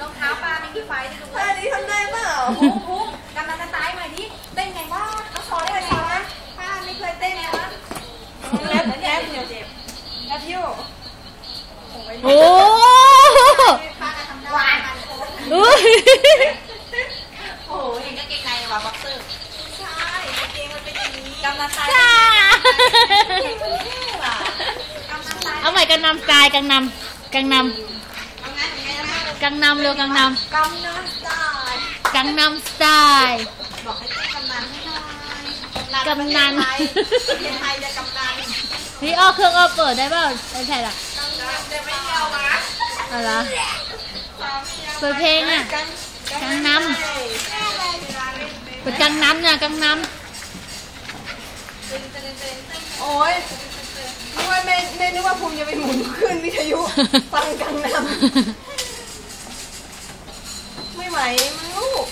รองเท้าปลาไม่มีไฟดูท่านี้ทำได้เปล่าพุ่งพุ่งกำลังจะตายใหม่ดิเต้นไงวาน้องชอได้ไหมป้าไม่เคยเต้นเลยวะเล็บเล็เดียวเจ็บกระทิ้โอ้โอ้ยโอ้เห็นกางเกงในว่ะบ็อกเซอร์ใช่กางเกงมันเป็นอย่างนี้กำลังตายเอาใหม่กันนำสไตล์กันนำกันนำ กังนำเร็วกังนกำนันสไตล์ำกังนำสไตล์บอกให้เต้นกำนันให้หน่อยกำนันประเทศไทยจะกำนันพี่อ้อเครื่องอ้อเปิดได้เปล่าไอ้ใช่หรอกกำนันจะไม่เอาวะอะไรเปิดเพลงอะกังนำเปิดกังนำเนี่ยกังนโอ้ยนึกว่าแม่แม่นึกว่าภูมิจะไปหมุนขึ้นวิทยุฟังกังนำ ไม่ไหวมั้งลูก